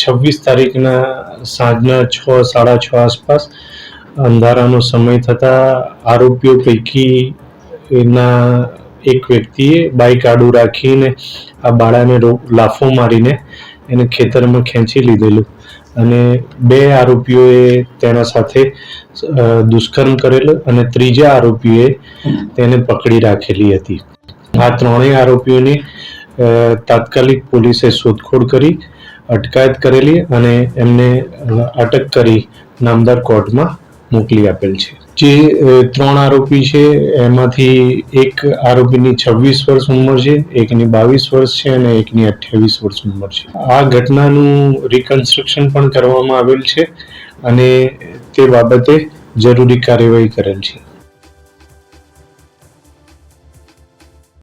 છવ્વીસ તારીખના સાંજના છ, સાડા છ આસપાસ અંધારાનો સમય થતાં આરોપીઓ પૈકી એના એક વ્યક્તિએ બાઇક આડું રાખીને આ બાળાને લાફો મારીને એને ખેતરમાં ખેંચી લીધેલું. અને બે આરોપીઓએ તેના સાથે દુષ્કર્મ કરેલું અને ત્રીજા આરોપીએ તેને પકડી રાખેલી હતી. આ ત્રણેય આરોપીઓની તાત્કાલિક પોલીસે શોધખોળ કરી અટકાયત કરેલી અને એમને અટક કરી નામદાર કોર્ટમાં મોકલી આપેલ છે. જે ત્રણ આરોપી છે, એમાંથી એક આરોપીની છવ્વીસ વર્ષ ઉંમર છે, એકની બાવીસ વર્ષ છે અને એકની અઠ્યાવીસ વર્ષ ઉંમર છે. આ ઘટનાનું રિકન્સ્ટ્રક્શન પણ કરવામાં આવેલ છે અને તે બાબતે જરૂરી કાર્યવાહી કરેલ છે.